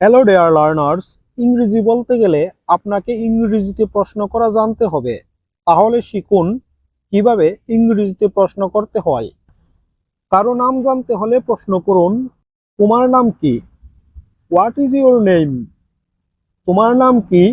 Hello dear learners ইংরেজি বলতে গেলে আপনাকে ইংরেজিতে প্রশ্ন করা জানতে হবে। তাহলে শিখুন কীভাবে ইংরেজিতে প্রশ্ন করতে হয়। কারও নাম জানতে হলে প্রশ্ন করুন, তোমার নাম কি? হোয়াট ইজ ইউর নেম তোমার নাম কি?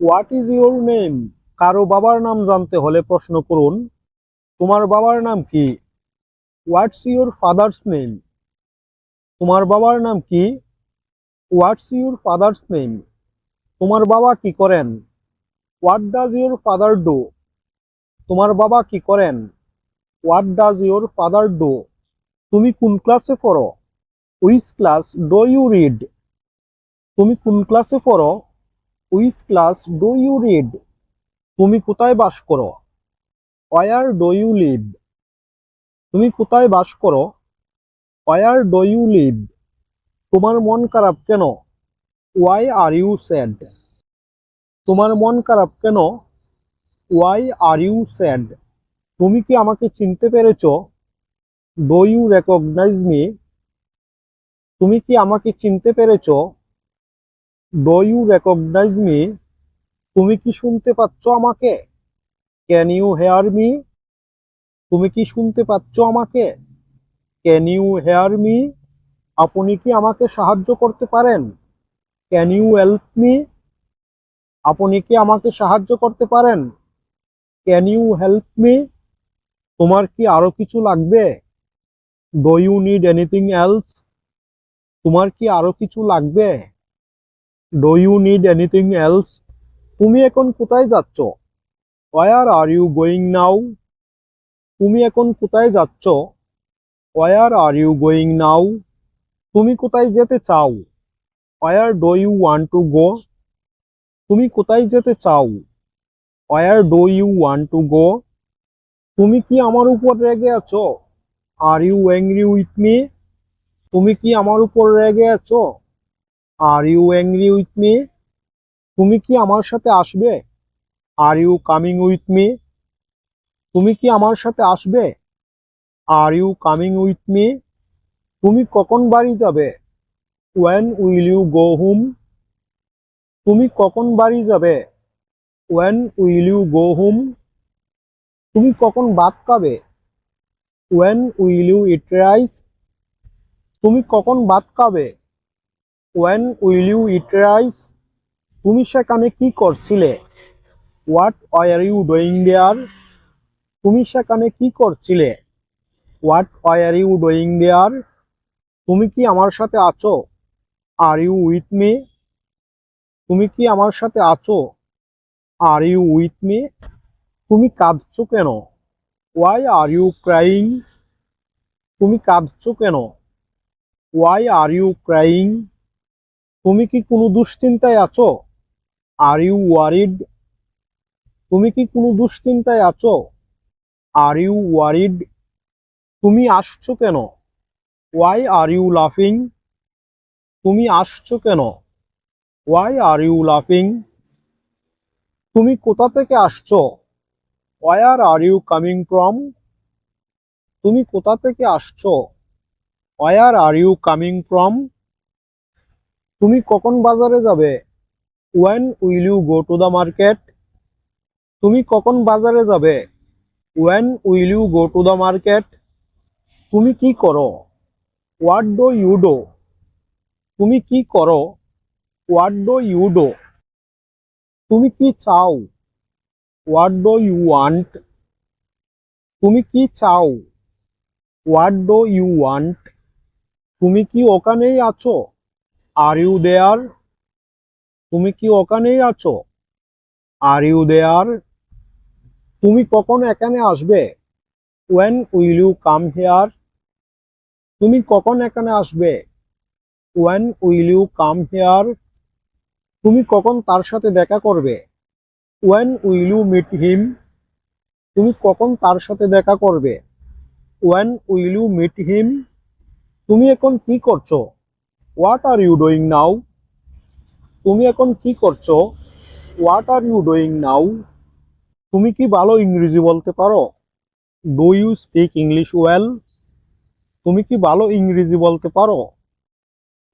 হোয়াট ইজ ইউর নেম কারও বাবার নাম জানতে হলে প্রশ্ন করুন, তোমার বাবার নাম কি? হোয়াটস ইউর ফাদার্স নেম তোমার বাবার নাম কি? হোয়াটস ইউর ফাদার্স নেম তোমার বাবা কি করেন? What does your father do তোমার বাবা কি করেন? What does your father do তুমি কোন ক্লাসে পড়ো? Which class do you read তুমি কোন ক্লাসে পড়ো? Which class do you read তুমি কোথায় বাস করো? ওয়ার ডো ইউ লিভ তুমি কোথায় বাস করো? ওয়ার ডো ইউ লিভ তোমার মন খারাপ কেন? ওয়াই আর ইউ স্যাড তোমার মন খারাপ কেন? ওয়াই আর ইউ স্যাড তুমি কি আমাকে চিনতে পেরেছ? ডো ইউ রেকগনাইজ মি তুমি কি আমাকে চিনতে পেরেছ? ডো ইউ রেকগনাইজ মি তুমি কি শুনতে পাচ্ছ আমাকে? ক্যান ইউ হেয়ার মি তুমি কি শুনতে পাচ্ছ আমাকে? ক্যান ইউ হেয়ার মি আপনি কি আমাকে সাহায্য করতে পারেন? ক্যান ইউ হেল্প মি আপনি কি আমাকে সাহায্য করতে পারেন? ক্যান ইউ হেল্প মি তোমার কি আরও কিছু লাগবে? Do you need anything else তোমার কি আরও কিছু লাগবে? Do you need anything else তুমি এখন কোথায় যাচ্ছ? Where are you going now তুমি এখন কোথায় যাচ্ছ? Where are you going now তুমি কোথায় যেতে চাও? Where do you want to go তুমি কোথায় যেতে চাও? Where do you want to go তুমি কি আমার উপর রেগে আছো? Are you angry with me তুমি কি আমার উপর রেগে আছো? Are you angry with me তুমি কি আমার সাথে আসবে? Are you coming with me তুমি কি আমার সাথে আসবে? Are you coming with me তুমি কখন বাড়ি যাবে? When will you go home তুমি কখন বাড়ি যাবে? When will you go home তুমি কখন ভাত খাবে? When will you eat rice তুমি কখন ভাত খাবে? When will you eat rice তুমি সেখানে কি করছিলে? What are you doing there তুমি সেখানে কি করছিলে? What are you doing there তুমি কি আমার সাথে আছো? আর ইউ উইথ মি তুমি কি আমার সাথে আছো? আর ইউ উইথ মি তুমি কাঁদছো কেন? ওয়াই আর ইউ ক্রাইং তুমি কাঁদছো কেন? ওয়াই আর ইউ ক্রাইং তুমি কি কোনো দুশ্চিন্তায় আছো? আর ইউ ওয়ারিড তুমি কি কোনো দুশ্চিন্তায় আছো? আর ইউ ওয়ারিড তুমি আসছো কেন? ওয়াই আর ইউ লাফিং তুমি আসছো কেন? ওয়াই আর ইউ লাফিং তুমি কোথা থেকে আসছো? Where are you coming from তুমি কোথা থেকে আসছো? Where are you coming from তুমি কখন বাজারে যাবে? When will you go to the market তুমি কখন বাজারে যাবে? When will you go to the market তুমি কি করো? হোয়াট ডো ইউ ডো তুমি কি করো? হোয়াট ডো ইউ ডো তুমি কি চাও? হোয়াট ডো ইউ ওয়ান্ট তুমি কি চাও? হোয়াট ডো ইউ ওয়ান্ট তুমি কি ওখানেই আছো? আর ইউ দেয়ার তুমি কি ওখানেই আছো? আর ইউ দেয়ার তুমি কখন এখানে আসবে? When will you come here তুমি কখন এখানে আসবে? When will you come here তুমি কখন তার সাথে দেখা করবে? When will you meet him তুমি কখন তার সাথে দেখা করবে? When will you meet him তুমি এখন কি করছ? What are you doing now তুমি এখন কি করছ? What are you doing now তুমি কি ভালো ইংরেজি বলতে পারো? Do you speak English well তুমি কি ভালো ইংরেজি বলতে পারো?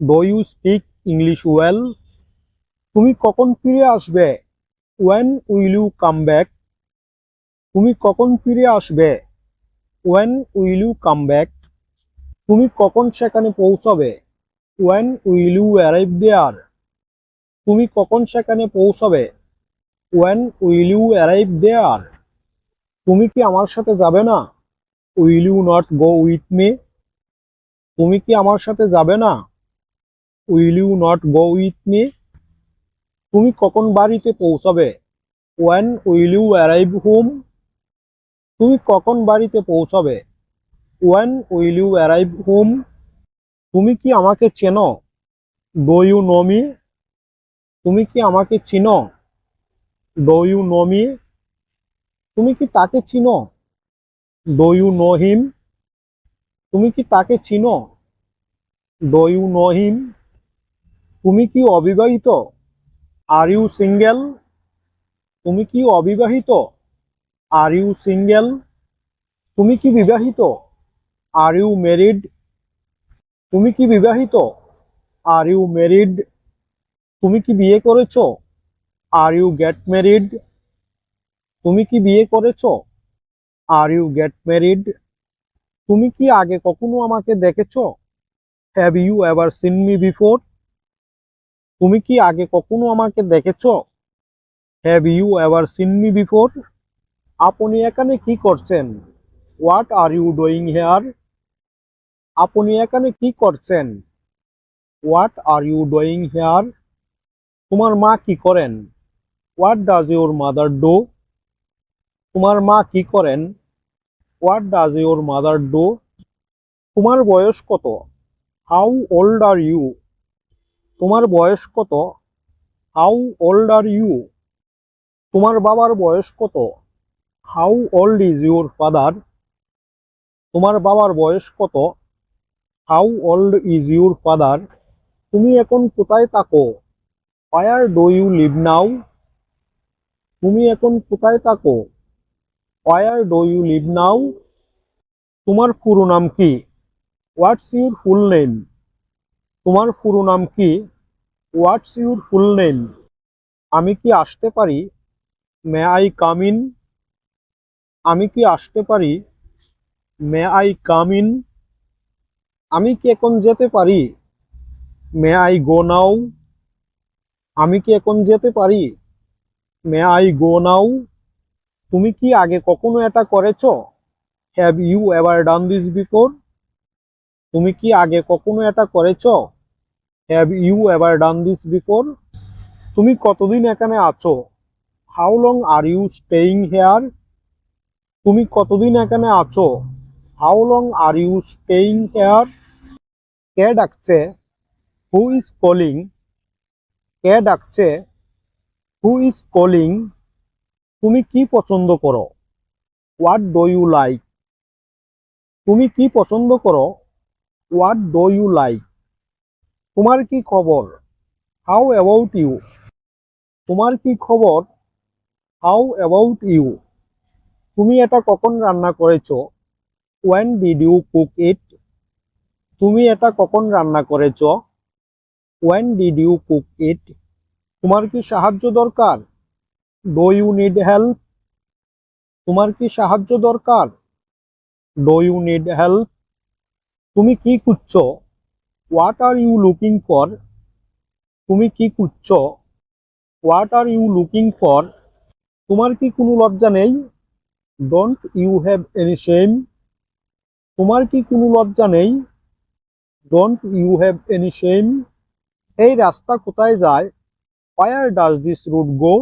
Do you speak English well তুমি কখন ফিরে আসবে? When will you come back তুমি কখন ফিরে আসবে? When will you come back তুমি কখন সেখানে পৌঁছাবে? When will you arrive there তুমি কখন সেখানে পৌঁছাবে? When will you arrive there তুমি কি আমার সাথে যাবে না? Will you not go with me তুমি কি আমার সাথে যাবে না? Will you not go with me তুমি কখন বাড়িতে পৌঁছাবে? When will you arrive home তুমি কখন বাড়িতে পৌঁছাবে? When will you arrive home তুমি কি আমাকে চেনো? ডো ইউ নো মি তুমি কি আমাকে চিনো? ডো ইউ নো মি তুমি কি তাকে চিনো? ডো ইউ নো হিম তুমি কি তাকে চিনো? ডো ইউ তুমি কি অবিবাহিত? আর ইউ সিঙ্গেল তুমি কি অবিবাহিত? আর ইউ সিঙ্গেল তুমি কি বিবাহিত? আর ইউ মেরিড তুমি কি বিবাহিত? আর ইউ মেরিড তুমি কি বিয়ে করেছ? আর ইউ গেট ম্যারিড তুমি কি বিয়ে করেছ? আর ইউ গেট ম্যারিড তুমি কি আগে কখনো আমাকে দেখেছ? Have you ever seen me before তুমি কি আগে কখনো আমাকে দেখেছ? Have you ever seen me before আপনি এখানে কি করছেন? What are you doing here আপনি এখানে কি করছেন? What are you doing here তোমার মা কি করেন? What does your mother do তোমার মা কি করেন? What does your mother do তোমার বয়স কত? হাউ ওল্ড আর ইউ তোমার বয়স কত? হাউ ওল্ড আর ইউ তোমার বাবার বয়স কত? How old is your father তোমার বাবার বয়স কত? How old is your father তুমি এখন কোথায় থাকো? Where do you live now তুমি এখন কোথায় থাকো? Where do you live now তোমার পুরো নাম কি? হোয়াটস ইউর ফুল নেম তোমার পুরো নাম কি? হোয়াটস ইউর ফুল নেম আমি কি আসতে পারি? মে আই কাম ইন আমি কি আসতে পারি? মে আই কাম ইন আমি কি এখন যেতে পারি? মে আই গো নাও আমি কি এখন যেতে পারি? মে আই গো নাও তুমি কি আগে কখনো এটা করেছ? Have you ever done this before তুমি কি আগে কখনো এটা করেছ? Have you ever done this before তুমি কতদিন এখানে আছো? How long are you staying here তুমি কতদিন এখানে আছো? How long are you staying here কে ডাকছে? হু ইজ কলিং কে ডাকছে? হু ইজ কলিং তুমি কি পছন্দ করো? হোয়াট ডো ইউ লাইক তুমি কি পছন্দ করো? হোয়াট ডো ইউ লাইক তোমার কি খবর? হাউ অ্যাবাউট ইউ তোমার কি খবর? হাউ অ্যাবাউট ইউ তুমি এটা কখন রান্না করেছ? When did you cook it তুমি এটা কখন রান্না করেছ? When did you cook it তোমার কি সাহায্য দরকার? ডো ইউ নিড হেল্প তোমার কি সাহায্য দরকার? ডো ইউ নিড হেল্প তুমি কি খুঁজছো? What are you looking for তুমি কি খুঁজছো? What are you looking for তোমার কি কোনো লজ্জা নেই? Don't you have any shame তোমার কি কোনো লজ্জা নেই? Don't you have any shame এই রাস্তা কোথায় যায়? Where does this route go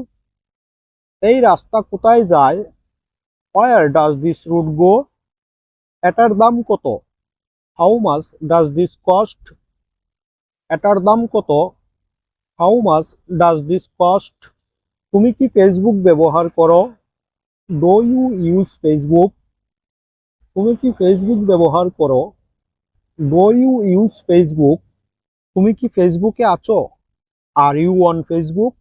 এই রাস্তা কোথায় যায়? Where does this route go এটার দাম কত? How much does this cost এটার দাম কত? How much does this cost তুমি কি ফেসবুক ব্যবহার করো? ডো ইউ ইউজ ফেসবুক তুমি কি ফেসবুক ব্যবহার করো? ডো ইউ ইউজ ফেসবুক তুমি কি ফেসবুকে আছো? আর ইউ অন ফেসবুক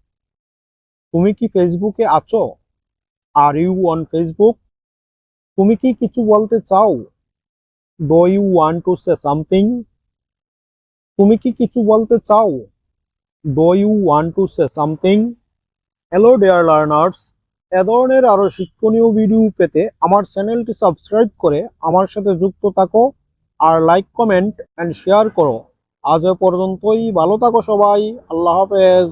তুমি কি ফেসবুকে আছো? আর ইউ অন ফেসবুক তুমি কি কিছু বলতে চাও? Do you want to say something তুমি কি কিছু বলতে চাও? Do you want to say something hello dear learners এ ধরনের আরও শিক্ষণীয় ভিডিও পেতে আমার চ্যানেলটি সাবস্ক্রাইব করে আমার সাথে যুক্ত থাকো আর লাইক কমেন্ট অ্যান্ড শেয়ার করো। আজ পর্যন্তই। ভালো থাকো সবাই। আল্লাহ হাফেজ।